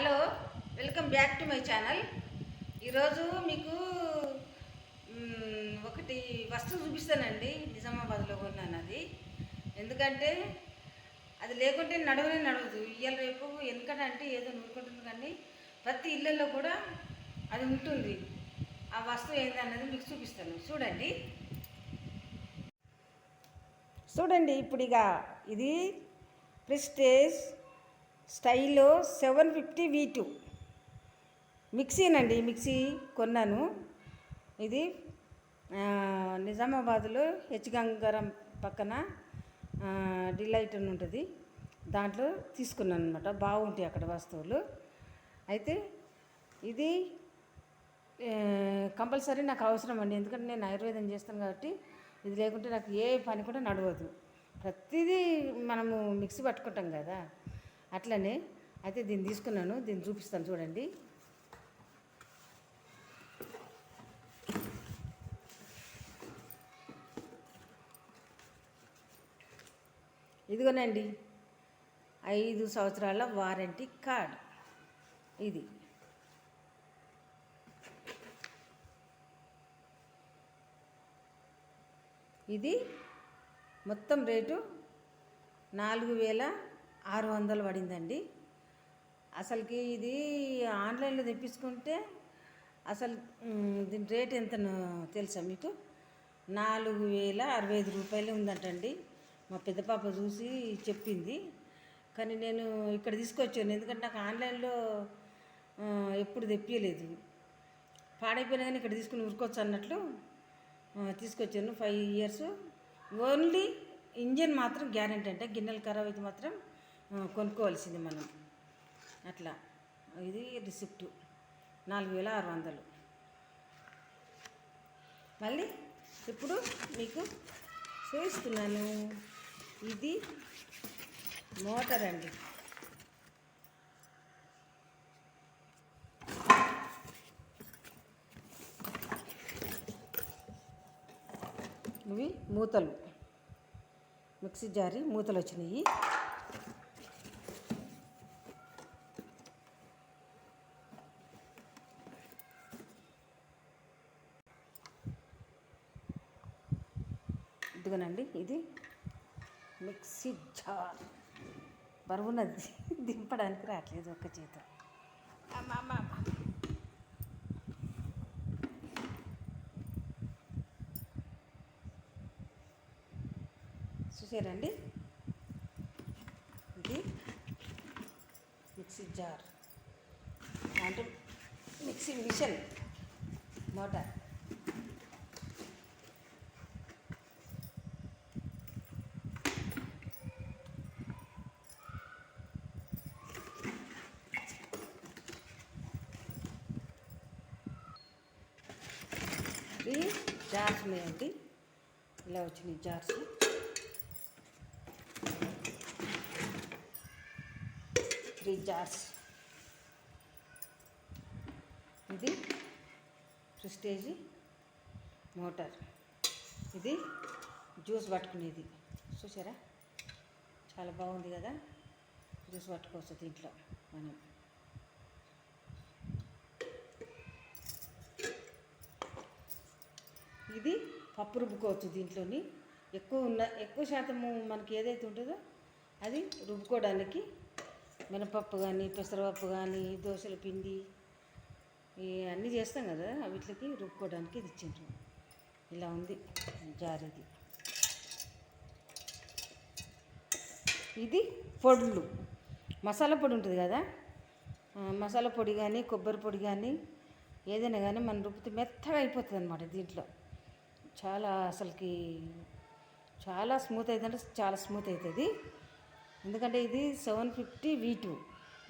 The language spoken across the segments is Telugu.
Hello welcome back to my channel. ఈరోజు మీకు ఒకటి వస్తువు చూపిస్తానండి. నిజామాబాద్లో కొన్నాను అది. ఎందుకంటే అది లేకుంటే నడవనే నడవదు. ఇయ్యాల రేపు ఎందుకంటే అంటే ఏదో నూరుకుంటుంది కానీ ప్రతి ఇళ్ళల్లో కూడా అది ఉంటుంది. ఆ వస్తువు ఏందన్నది మీకు చూపిస్తాను. చూడండి. చూడండి ఇప్పుడు ఇక ఇది Prestige Stylo seven fifty V two. మిక్సీనండి mixie కొన్నాను. ఇది నిజామాబాద్లో హెచ్ గంగారం పక్కన డిలైట్ అని ఉంటుంది. దాంట్లో తీసుకున్నాను అనమాట బాగుంటాయి అక్కడ వస్తువులు. అయితే ఇది కంపల్సరీ నాకు అవసరం అండి ఎందుకంటే నేను ఆయుర్వేదం చేస్తాను కాబట్టి ఇది లేకుంటే నాకు ఏ పని కూడా నడవదు. ప్రతిదీ మనము మిక్సీ పట్టుకుంటాం కదా. అట్లనే అయితే దీన్ని తీసుకున్నాను దీన్ని చూపిస్తాను చూడండి. ఇదిగోనండి ఐదు సంవత్సరాల వారంటీ కార్డ్ ఇది. ఇది మొత్తం రేటు నాలుగు వేల ఆరు వందలు పడిందండి. అసలుకి ఇది ఆన్లైన్లో తెప్పించుకుంటే అసలు దీని రేట్ ఎంత తెలుసా మీకు? నాలుగు వేల అరవై ఐదు రూపాయలు ఉందంటండి. మా పెద్ద పాప చూసి చెప్పింది. కానీ నేను ఇక్కడ తీసుకొచ్చాను. ఎందుకంటే నాకు ఆన్లైన్లో ఎప్పుడు తెప్పియలేదు. పాడైపోయినా కానీ ఇక్కడ తీసుకుని ఉరుకోవచ్చు అన్నట్లు తీసుకొచ్చాను ఫైవ్ ఇయర్స్. ఓన్లీ ఇంజన్ మాత్రం గ్యారెంటీ అంటే. గిన్నెలు ఖరాబ్ అయితే మాత్రం కొనుక్కోవాల్సింది మనం. అట్లా. ఇది రిసిప్ట్. నాలుగు వేల ఆరు వందలు. మళ్ళీ ఇప్పుడు మీకు చూపిస్తున్నాను ఇది మోటార్ అండి. ఇవి మూతలు. మిక్సీ జారి మూతలు వచ్చినాయి. ఇదిగోనండి ఇది మిక్సీ జార్. బరువున్నది దింపడానికి రావట్లేదు ఒక్క చేత. చూసారండి? ఇది మిక్సీ జార్. అంటే మిక్సీ మిషన్. మోటార్ ఇవి జార్స్ ఉన్నాయండి ఇలా వచ్చినాయి జార్స్. Three jars. ఇది ప్రిస్టేజీ మోటార్. ఇది జ్యూస్ పట్టుకునేది. చూసారా? చాలా బాగుంది కదా? జ్యూస్ పట్టుకోవచ్చు దీంట్లో మనం. ఇది పప్పు రుబ్బుకోవచ్చు దీంట్లోని. ఎక్కువ ఉన్న ఎక్కువ శాతము మనకి ఏదైతే ఉంటుందో అది రుబ్బుకోవడానికి మినపప్పు కానీ పెసరపప్పు కానీ దోశల పిండి ఈ అన్నీ చేస్తాం కదా వీటికి రుబ్బుకోవడానికి ఇది ఇచ్చిండ్రు. ఇలా ఉంది జార్ ఇది. ఇది పొడులు. మసాలా పొడి ఉంటుంది కదా మసాలా పొడి కానీ కొబ్బరి పొడి కానీ ఏదైనా కానీ మనం రుబ్బితే మెత్తగా అయిపోతుంది అనమాట దీంట్లో. చాలా అసలుకి చాలా స్మూత్ అవుతుందంటే చాలా స్మూత్ అవుతుంది ఎందుకంటే ఇది seven fifty V two.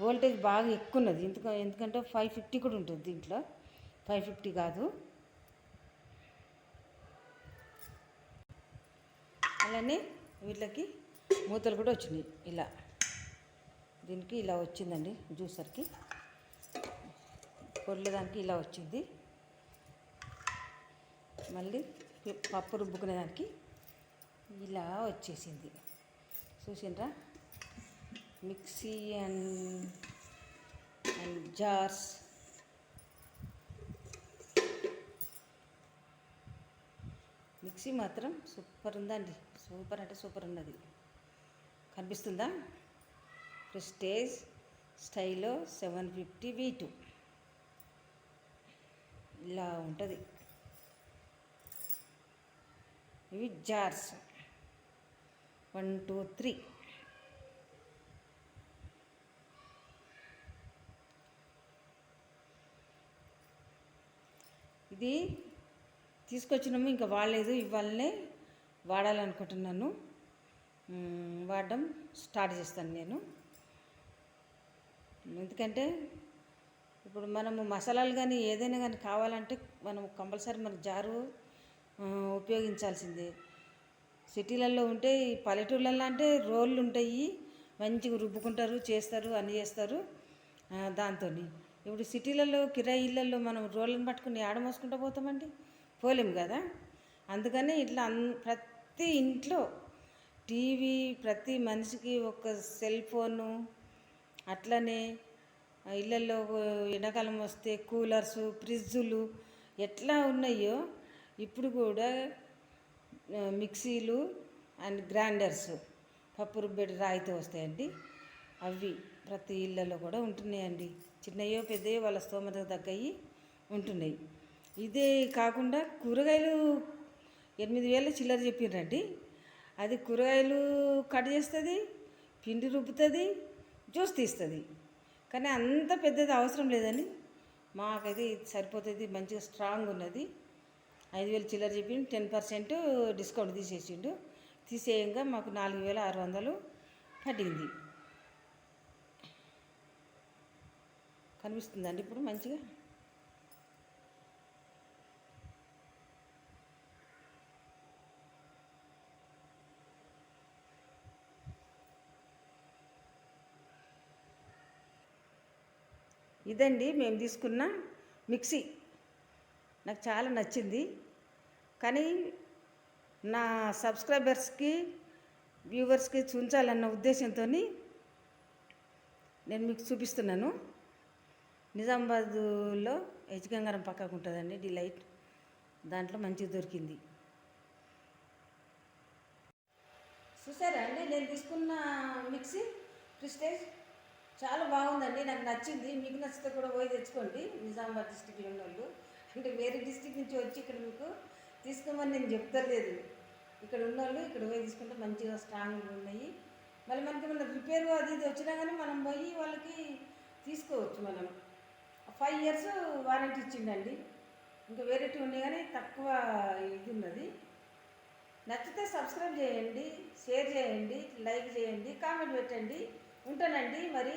Voltage బాగా ఎక్కువ ఉన్నది ఎందుకు ఎందుకంటే ఫైవ్ ఫిఫ్టీ కూడా ఉంటుంది దీంట్లో. ఫైవ్ ఫిఫ్టీ కాదు. అలానే వీటికి మూతలు కూడా వచ్చినాయి. ఇలా. దీనికి ఇలా వచ్చిందండి జ్యూసర్కి. పొడిలేదానికి ఇలా వచ్చింది. మళ్ళీ పప్పు రుబ్బుకునే దానికి ఇలా వచ్చేసింది. చూసిండ్రా? Mixie and and jars. Mixie మాత్రం సూపర్ ఉందండి. సూపర్ అంటే సూపర్ ఉన్నది. కనిపిస్తుందా? Prestige Stylo seven fifty V two. ఇలా ఉంటుంది. ఇవి జార్స్. One two three. ఇది తీసుకొచ్చినాము ఇంకా వాడలేదు ఇవాళనే వాడాలనుకుంటున్నాను. వాడడం స్టార్ట్ చేస్తాను నేను. ఎందుకంటే ఇప్పుడు మనము మసాలాలు కానీ ఏదైనా కానీ కావాలంటే మనం కంపల్సరీ మన జారు ఉపయోగించాల్సిందే. సిటీలలో ఉంటే ఈ పల్లెటూళ్ళల్లో అంటే రోళ్ళు ఉంటాయి మంచిగా రుబ్బుకుంటారు చేస్తారు అన్నీ చేస్తారు దాంతో ఇప్పుడు సిటీలలో కిరాయి ఇళ్ళల్లో మనం రోళ్ళని పట్టుకుని ఆడ మోసుకుంటూ పోతామండి? పోలేం కదా? అందుకని ఇట్లా అన్ ప్రతి ఇంట్లో టీవీ ప్రతి మనిషికి ఒక సెల్ ఫోను అట్లనే ఇళ్ళల్లో ఎండాకాలం వస్తే కూలర్స్ ఫ్రిడ్జులు ఎట్లా ఉన్నాయో ఇప్పుడు కూడా మిక్సీలు అండ్ గ్రైండర్స్ పప్పు రుబ్బేటి రాయితో వస్తాయండి. అవి ప్రతి ఇళ్ళలో కూడా ఉంటున్నాయండి. చిన్నయో పెద్దయో వాళ్ళ స్తోమత తగ్గయి ఉంటున్నాయి. ఇదే కాకుండా కూరగాయలు ఎనిమిది వేల చిల్లర చెప్పిండ్రండి అది కూరగాయలు కట్ చేస్తుంది పిండి రుబ్బుతుంది జ్యూస్ తీస్తుంది. కానీ అంత పెద్దది అవసరం లేదని మాకైతే ఇది సరిపోతుంది మంచిగా స్ట్రాంగ్ ఉన్నది. ఐదు వేలు చిల్లర చెప్పి టెన్ పర్సెంట్ డిస్కౌంట్ తీసేసిండు. తీసేయంగా మాకు నాలుగు వేల ఆరు వందలు పడింది. కనిపిస్తుందండి ఇప్పుడు మంచిగా? ఇదండి మేము తీసుకున్న మిక్సీ. నాకు చాలా నచ్చింది. కానీ నా సబ్స్క్రైబర్స్కి వ్యూవర్స్కి చూంచాలన్న ఉద్దేశంతో నేను మీకు చూపిస్తున్నాను. నిజామాబాద్లో హెచ్గంగారం పక్కకు ఉంటుందండి డిలైట్ దాంట్లో మంచిగా దొరికింది. చూసారా అండి? నేను తీసుకున్న మిక్సీ ప్రిస్టేజ్ చాలా బాగుందండి. నాకు నచ్చింది. మీకు నచ్చితే కూడా పోయి తెచ్చుకోండి. నిజామాబాద్ డిస్టిక్లో ఉన్న వాళ్ళు అంటే వేరే డిస్టిక్ నుంచి వచ్చి ఇక్కడ మీకు తీసుకోమని నేను చెప్తలేదు. ఇక్కడ ఉన్న వాళ్ళు ఇక్కడ పోయి తీసుకుంటే మంచిగా స్ట్రాంగ్ ఉన్నాయి. మళ్ళీ మనకి మన రిపేర్ అది ఇది వచ్చినా కానీ మనం పోయి వాళ్ళకి తీసుకోవచ్చు మనం. ఫైవ్ ఇయర్స్ వారంటీ ఇచ్చిండండి. ఇంకా వేరేటి ఉన్నాయి కానీ తక్కువ ఇది ఉన్నది. నచ్చితే సబ్స్క్రైబ్ చేయండి షేర్ చేయండి లైక్ చేయండి కామెంట్ పెట్టండి. ఉంటానండి మరి.